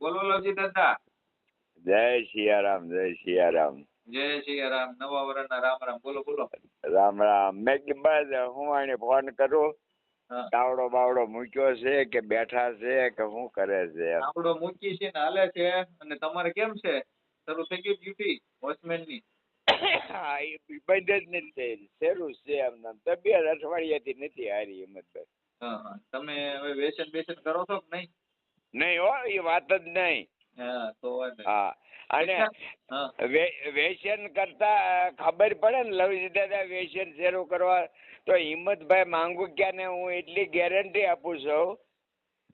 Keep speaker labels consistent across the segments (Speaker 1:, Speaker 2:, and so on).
Speaker 1: બોલો લવજી દાદા.
Speaker 2: જય સિયારામ જય સિયારામ
Speaker 1: જય સિયારામ નવા વર્ષના રામ રામ. બોલો બોલો.
Speaker 2: રામ રામ. મેં બસ હું આને ફોન કરું. તાવડો બાવડો મૂક્યો છે કે બેઠા છે કે શું કરે છે એમ.
Speaker 1: મૂકી છે ને હાલે છે અને તમારે કેમ છે? શરૂ થઈ ગયું ડ્યુટી વોચમેનની
Speaker 2: હા એ બંધ જ નથી થઈ છે એમને તબિયત અઠવાડિયાથી નથી હારી હિંમતભાઈ
Speaker 1: હા હા. તમે હવે વેસન બેસન કરો છો કે નહીં?
Speaker 2: નહીં હો એ વાત જ નહીં.
Speaker 1: હા
Speaker 2: અને વેસન કરતા ખબર પડે ને લવજી દાદા વેસન શરૂ કરવા તો હિંમતભાઈ માંગુ ક્યાં ને હું એટલી ગેરંટી આપું છું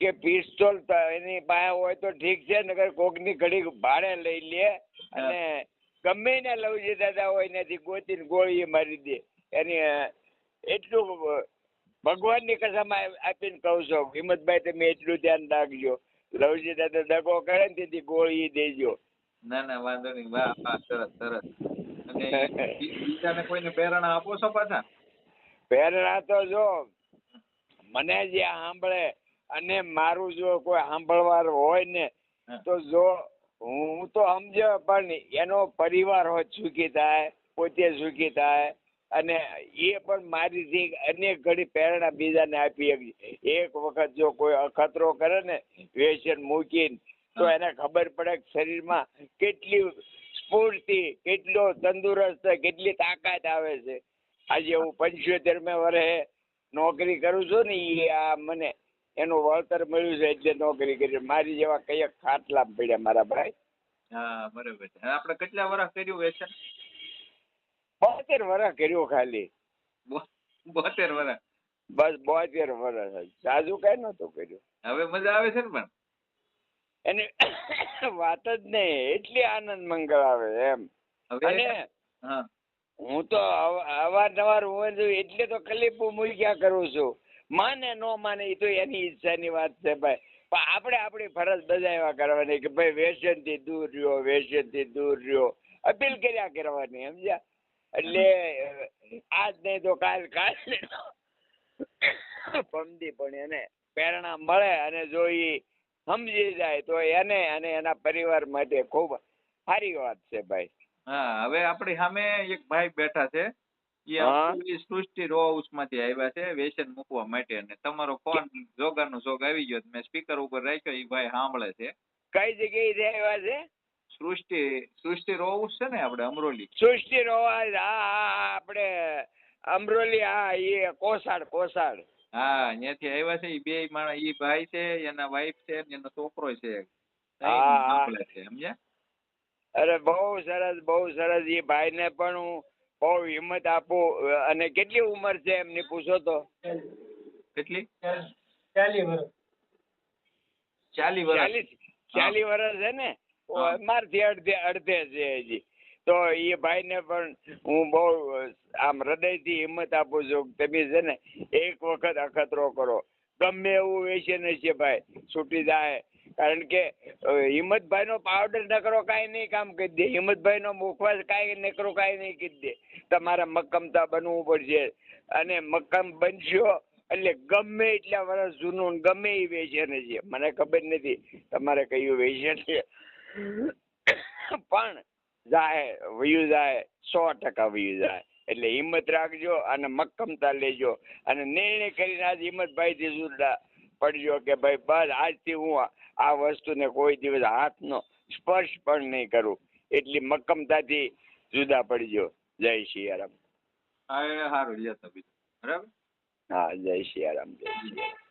Speaker 2: કે પિસ્તોલ એની પાસે હોય તો ઠીક છે નકર કોકની ઘડી ભાડે લઈ લે અને ગમે ને લવજી દાદા હોય નથી ગોતીને ગોળી મારી દે. એની એટલું ભગવાનની કસમ આપીને કહું છું હિંમતભાઈ તમે એટલું ધ્યાન રાખજો. લવજી દાદા દગો કરે ને તેથી ગોળી દેજો.
Speaker 1: ના ના વાંધો નહીં. વાહ વાહ સરસ સરસ. અને બીજાને કોઈને પ્રેરણા આપો છો પાછા?
Speaker 2: પ્રેરણા તો જો મને જે સાંભળે અને મારું જો કોઈ સાંભળવાર હોય ને તો જો હું તો સમજો પણ એનો પરિવાર હોય સુખી થાય પોતે સુખી થાય અને એ પણ મારીથી અનેક ઘડી પ્રેરણા બીજાને આપી એક વખત જો કોઈ અખતરો કરે ને વ્યસન મૂકીને તો એને ખબર પડે કે શરીરમાં કેટલી સ્ફૂર્તિ કેટલો તંદુરસ્ત કેટલી તાકાત આવે છે. આજે હું પંચોતેર મેં વર્ષે નોકરી કરું છું ને એ આ મને એનું વળતર મળ્યું છે એટલે નોકરી કરી. મારી જેવા કઈ ખાટલા પડ્યા મારા ભાઈ.
Speaker 1: હા બરાબર છે. આપણે કેટલા વર્ષ કર્યું વેસન
Speaker 2: બોતેર વર્ષ કર્યું ખાલી.
Speaker 1: બોતેર વર્ષ.
Speaker 2: બસ બોતેર વર્ષ સાજુ કઈ નતું કર્યું.
Speaker 1: હવે મજા આવે છે ને પણ?
Speaker 2: એની વાત જ નહીં એટલી આનંદ મંગળ આવે એમ. અને
Speaker 1: હા.
Speaker 2: હું તો અવ- અવારનવાર હું એટલે તો કલીપું મૂક્યા કરું છું? માને ન માને એ તો એની ઈચ્છાની વાત છે ભાઈ. પણ આપણે આપણી ફરજ બજાવ્યા કરવાની કે ભાઈ વ્યસનથી દૂર રહ્યો વ્યસનથી દૂર રહ્યો. અપીલ કર્યા કરવાની સમજ્યા? એટલે આજ નહીં તો કાલ કાલ પમદી પણ એને. પ્રેરણા મળે અને જો એ સમજી જાય તો એને અને એના પરિવાર માટે ખૂબ સારી વાત છે ભાઈ.
Speaker 1: હા હવે આપણી સામે એક ભાઈ બેઠા છે. એ સૃષ્ટિ રો હાઉસમાંથી આવ્યા છે વેસન મૂકવા માટે. અને તમારો ફોન જોગાનો જોગ આવી ગયો મેં સ્પીકર ઉપર રાખ્યો એ ભાઈ સાંભળે છે.
Speaker 2: કઈ જગ્યાએ આવ્યા છે?
Speaker 1: સૃષ્ટિ સૃષ્ટિ રો હાઉસ છે ને આપણે અમરોલી.
Speaker 2: સૃષ્ટિ રોવાજ હાઉસ હા હા, આપણે અમરોલી હા એ કોસાડ કોસાડ.
Speaker 1: હા ત્યાંથી આવ્યા છે એ બે માણસ ઈ ભાઈ છે એના વાઈફ છે ને એનો છોકરો છે. સમજ્યા?
Speaker 2: અરે બહુ સરસ બહુ સરસ એ ભાઈને પણ હું બહુ હિંમત આપું. અને કેટલી ઉંમર છે એમની પૂછો તો?
Speaker 1: કેટલી?
Speaker 3: ચાલી વર્ષ
Speaker 1: ચાલી વર્ષ
Speaker 2: ચાલી વર્ષ છે ને. મારથી અડધે અડધે છે હજી. તો એ ભાઈને પણ હું બહુ, આમ હૃદયથી હિંમત આપું છું તમે છે ને એક વખત અખતરો કરો. ગમે એવું વેચે છે ભાઈ, છૂટી જાય. કારણ કે હિંમતભાઈ નો પાવડર નકરો કાંઈ નહીં કામ કરી દે. હિંમતભાઈ નો મુખવાસ કાંઈ નકરો કાંઈ નહીં કરી દે. તમારે મક્કમતા બનવું પડશે. અને મક્કમ બનશો એટલે ગમે એટલા વર્ષ જૂનું ગમે એ વેચન છે મને ખબર નથી તમારે કયું વેચે છે. પણ જાય વયું જાય સો ટકા વયું જાય એટલે હિંમત રાખજો અને મક્કમતા લેજો. અને નિર્ણય કરીને આજ હિંમતભાઈથી જુદા પડજો કે ભાઈ બસ આજથી હું આ- વસ્તુને કોઈ દિવસ હાથનો સ્પર્શ પણ નહીં કરું. એટલી મક્કમતાથી જુદા પડજો. જય સિયારામ
Speaker 1: હા સારું તો બરાબર?
Speaker 2: હા જય સિયારામ જય સિયારામ